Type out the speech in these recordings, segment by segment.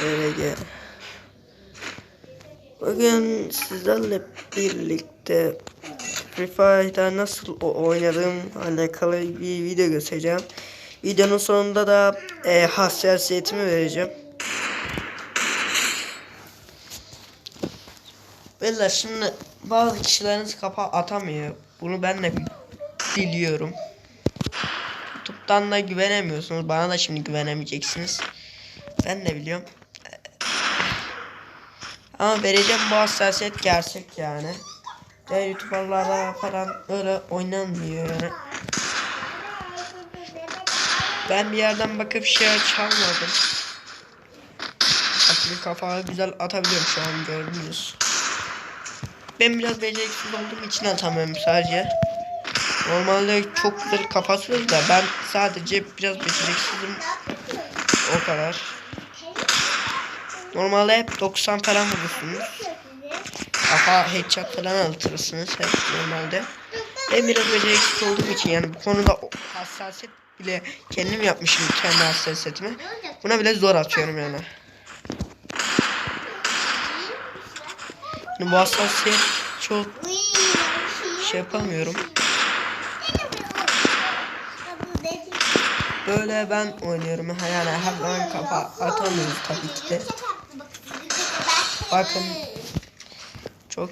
SRG. Bugün sizlerle birlikte Free Fire'da nasıl oynadığım alakalı bir video göstereceğim. Videonun sonunda da e, hassasiyetimi vereceğim. Beyler şimdi bazı kişileriniz kafa atamıyor. Bunu ben de biliyorum. YouTube'dan da güvenemiyorsunuz. Bana da şimdi güvenemeyeceksiniz. Ben de biliyorum. Ama vereceğim bu hassasiyet gerçek yani. Diğer YouTuber'larda falan öyle oynanmıyor yani. Ben bir yerden bakıp şey çalmadım. Aslında kafa güzel atabiliyorum şu an gördünüz. Ben biraz beceriksiz olduğum için atamıyorum sadece. Normalde çok güzel kapatıyoruz da ben sadece biraz beceriksizim. O kadar. Normalde hep 90 falan vurursunuz. Kafa headshot falan alırsınız hep normalde. Ben biraz beceriksiz olduğum için yani bu konuda hassasiyet bile kendim yapmışım kendi hassasiyetimi. Buna bile zor atıyorum yani. Yani bu hassasiyet çok şey yapamıyorum. Böyle ben oynuyorum yani her zaman kafa atamıyoruz tabii ki de. Bakın çok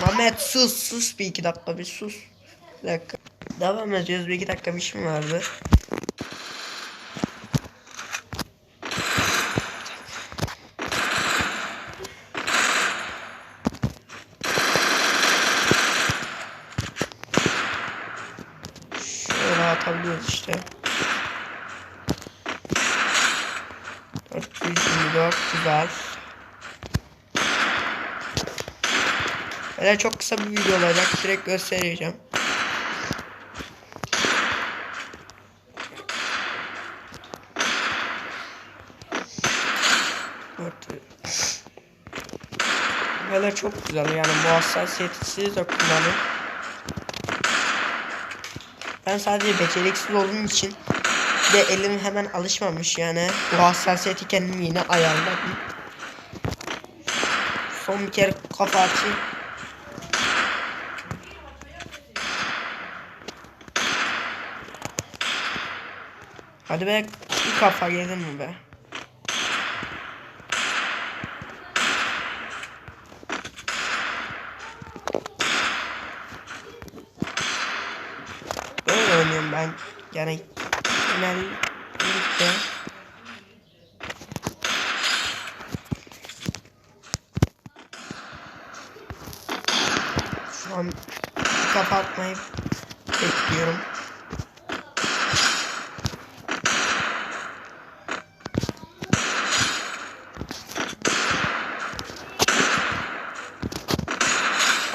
Mehmet sus sus bir iki dakika bir sus. Bir dakika. Devam ediyoruz bir iki dakika bir işim vardı. Şöyle atabiliyoruz işte. 424 güzel. Böyle çok kısa bir video olacak. Direkt göstereceğim. Böyle çok güzel yani bu hassasiyeti siz de kullanın. Ben sadece beceriksiz olduğum için de elim hemen alışmamış yani. Bu hassasiyeti kendim yine ayarladım. Son bir kere kafa atayım. Hadi be bir kafa gelir mi be? Böyle oynuyorum ben. Yani genellikle şu an kapatmayı bekliyorum.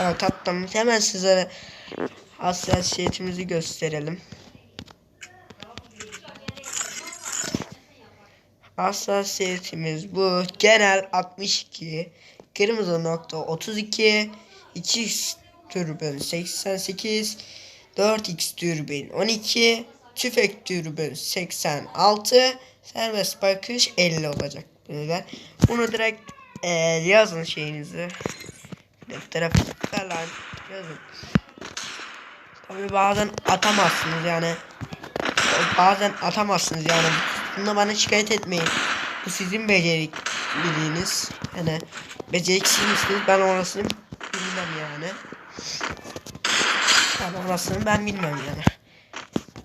Evet tatlım hemen size hassasiyetimizi gösterelim. Hassasiyetimiz bu. Genel 62. Kırmızı nokta 32. 2x türbün 88. 4x türbün 12. Tüfek türbün 86. Serbest bakış 50 olacak. Bunu direkt eee, yazın şeyinizi. Deftere falan yazın. Tabii bazen atamazsınız yani. Bazen atamazsınız yani. Bunda bana şikayet etmeyin. Bu sizin becerikliliğiniz. Yani beceriksiz misiniz? Ben orasını bilmem yani. Ben orasını ben bilmem yani.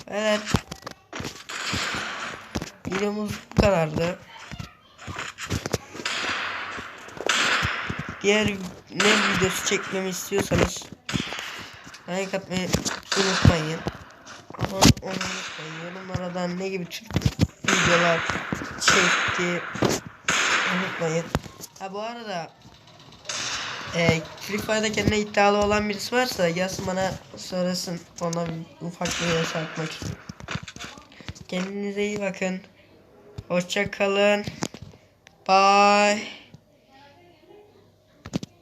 Evet. Videomuz bu kadardı. Diğer ne videosu çekmemi istiyorsanız like atmayı unutmayın. Ama onu unutmayın. Yorumlardan ne gibi videolar çekti unutmayın. Ha bu arada e, Free Fire'da kendine iddialı olan birisi varsa yazsın bana söylesin. Ona bir ufak bir yaşatmak için. Kendinize iyi bakın. Hoşça kalın. Bye.